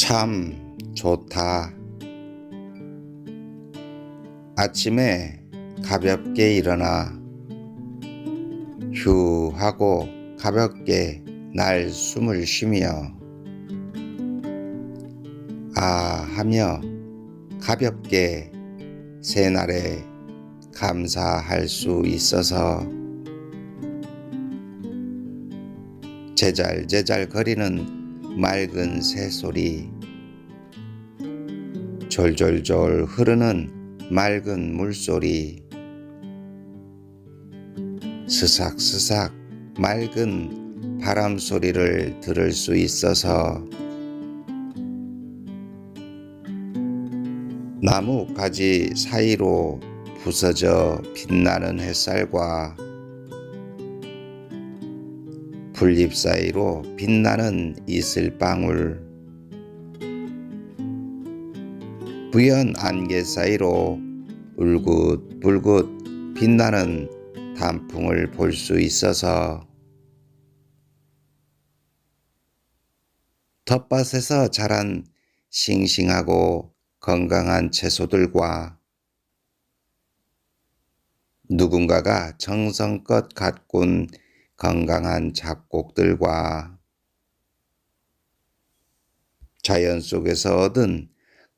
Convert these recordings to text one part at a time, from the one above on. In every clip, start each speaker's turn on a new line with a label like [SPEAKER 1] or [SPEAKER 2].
[SPEAKER 1] 참 좋다. 아침에 가볍게 일어나 휴 하고 가볍게 날 숨을 쉬며 아 하며 가볍게 새날에 감사할 수 있어서 제잘제잘 거리는 맑은 새소리. 졸졸졸 흐르는 맑은 물소리. 스삭스삭 맑은 바람 소리를 들을 수 있어서 나무 가지 사이로 부서져 빛나는 햇살과 풀잎 사이로 빛나는 이슬방울. 부연 안개 사이로 울긋불긋 빛나는 단풍을 볼 수 있어서 텃밭에서 자란 싱싱하고 건강한 채소들과 누군가가 정성껏 가꾼 건강한 작곡들과 자연 속에서 얻은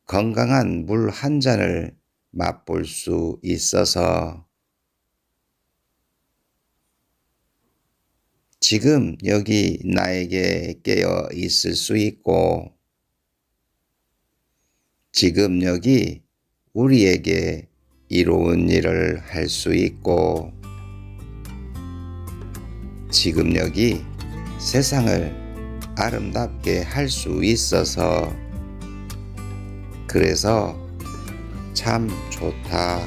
[SPEAKER 1] 건강한 물 한 잔을 맛볼 수 있어서 지금 여기 나에게 깨어 있을 수 있고 지금 여기 우리에게 이로운 일을 할 수 있고 지금 여기 세상을 아름답게 할 수 있어서 그래서 참 좋다.